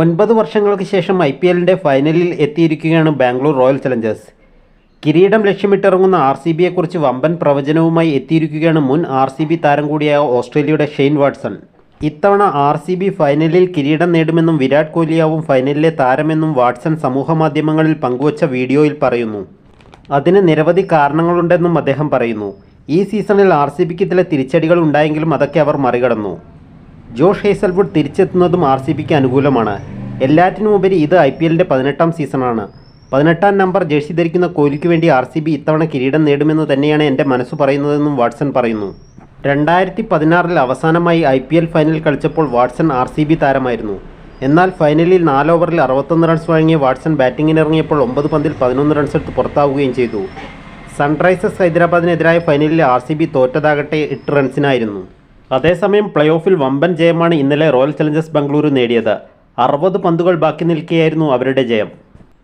ഒൻപത് വർഷങ്ങൾക്ക് ശേഷം ഐ പി എല്ലിന്റെ ഫൈനലിൽ എത്തിയിരിക്കുകയാണ് ബാംഗ്ലൂർ റോയൽ ചലഞ്ചേഴ്സ്. കിരീടം ലക്ഷ്യമിട്ടിറങ്ങുന്ന ആർ സി ബിയെക്കുറിച്ച് വമ്പൻ പ്രവചനവുമായി എത്തിയിരിക്കുകയാണ് മുൻ ആർ സി ബി താരം കൂടിയായ ഓസ്ട്രേലിയയുടെ ഷെയ്ൻ വാട്സൺ ഇത്തവണ ആർ സി ബി ഫൈനലിൽ കിരീടം നേടുമെന്നും വിരാട് കോഹ്ലിയാവും ഫൈനലിലെ താരമെന്നും വാട്സൺ സമൂഹമാധ്യമങ്ങളിൽ പങ്കുവച്ച വീഡിയോയിൽ പറയുന്നു. അതിന് നിരവധി കാരണങ്ങളുണ്ടെന്നും അദ്ദേഹം പറയുന്നു. ഈ സീസണിൽ ആർ സി ബിക്ക് ചില തിരിച്ചടികൾ ഉണ്ടായെങ്കിലും അതൊക്കെ അവർ മറികടന്നു. ജോഷ് ഹേസൽവുഡ് തിരിച്ചെത്തുന്നതും ആർ സി ബിക്ക് അനുകൂലമാണ്. എല്ലാറ്റിനുമുപരി ഇത് ഐ പി എല്ലിന്റെ പതിനെട്ടാം സീസണാണ്. പതിനെട്ടാം നമ്പർ ജേഴ്സി ധരിക്കുന്ന കോഹ്ലിക്ക് വേണ്ടി ആർ സി ബി ഇത്തവണ കിരീടം നേടുമെന്ന് തന്നെയാണ് എന്റെ മനസ്സ് പറയുന്നതെന്നും വാട്സൺ പറയുന്നു. രണ്ടായിരത്തി പതിനാറിൽ അവസാനമായി ഐ പി എൽ ഫൈനൽ കളിച്ചപ്പോൾ വാട്സൺ ആർ സി ബി താരമായിരുന്നു. എന്നാൽ ഫൈനലിൽ നാല് ഓവറിൽ അറുപത്തൊന്ന് റൺസ് വാങ്ങിയ വാട്സൺ ബാറ്റിങ്ങിനിറങ്ങിയപ്പോൾ ഒമ്പത് പന്തിൽ പതിനൊന്ന് റൺസ് എടുത്ത് പുറത്താവുകയും ചെയ്തു. സൺറൈസേഴ്സ് ഹൈദരാബാദിനെതിരായ ഫൈനലിൽ ആർ സി ബി തോറ്റതാകട്ടെ എട്ട് റൺസിനായിരുന്നു. അതേസമയം പ്ലേ ഓഫിൽ വമ്പൻ ജയമാണ് ഇന്നലെ റോയൽ ചലഞ്ചേഴ്സ് ബംഗളൂരു നേടിയത്. അറുപത് പന്തുകൾ ബാക്കി നിൽക്കുകയായിരുന്നു അവരുടെ ജയം.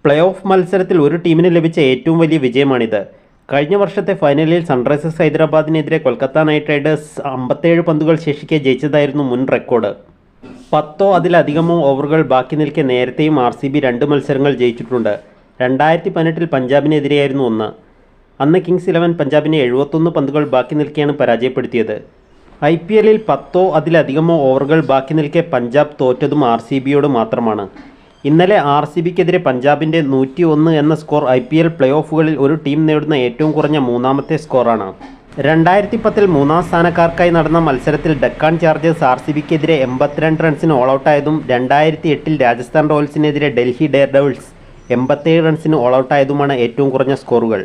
പ്ലേ ഓഫ് മത്സരത്തിൽ ഒരു ടീമിന് ലഭിച്ച ഏറ്റവും വലിയ വിജയമാണിത്. കഴിഞ്ഞ വർഷത്തെ ഫൈനലിൽ സൺറൈസേഴ്സ് ഹൈദരാബാദിനെതിരെ കൊൽക്കത്ത നൈറ്റ് റൈഡേഴ്സ് അമ്പത്തേഴ് പന്തുകൾ ശേഷിക്കെ ജയിച്ചതായിരുന്നു മുൻ റെക്കോർഡ്. പത്തോ അതിലധികമോ ഓവറുകൾ ബാക്കി നിൽക്കെ നേരത്തെയും ആർ സി ബി രണ്ട് മത്സരങ്ങൾ ജയിച്ചിട്ടുണ്ട്. രണ്ടായിരത്തി പതിനെട്ടിൽ പഞ്ചാബിനെതിരെയായിരുന്നു ഒന്ന്. അന്ന് കിങ്സ് ഇലവൻ പഞ്ചാബിനെ എഴുപത്തൊന്ന് പന്തുകൾ ബാക്കി നിൽക്കെയാണ് പരാജയപ്പെടുത്തിയത്. ഐ പി എല്ലിൽ പത്തോ അതിലധികമോ ഓവറുകൾ ബാക്കി നിൽക്കെ പഞ്ചാബ് തോറ്റതും ആർ സി ബിയോട് മാത്രമാണ്. ഇന്നലെ ആർ സി ബിക്കെതിരെ പഞ്ചാബിന്റെ നൂറ്റി ഒന്ന് എന്ന score I P L play ഓഫുകളിൽ ഒരു ടീം നേടുന്ന ഏറ്റവും കുറഞ്ഞ മൂന്നാമത്തെ സ്കോറാണ്. രണ്ടായിരത്തി പത്തിൽ മൂന്നാം സ്ഥാനക്കാർക്കായി നടന്ന മത്സരത്തിൽ ഡക്കാൻ ചാർജേഴ്സ് ആർ സി ബിക്കെതിരെ എൺപത്തിരണ്ട് റൺസിന് ഓൾ ഔട്ടായതും രണ്ടായിരത്തി എട്ടിൽ രാജസ്ഥാൻ റോയൽസിനെതിരെ ഡൽഹി ഡെയർ ഡെവിൾസ് എൺപത്തേഴ് റൺസിന് ഓൾ ഔട്ടായതുമാണ് ഏറ്റവും കുറഞ്ഞ സ്കോറുകൾ.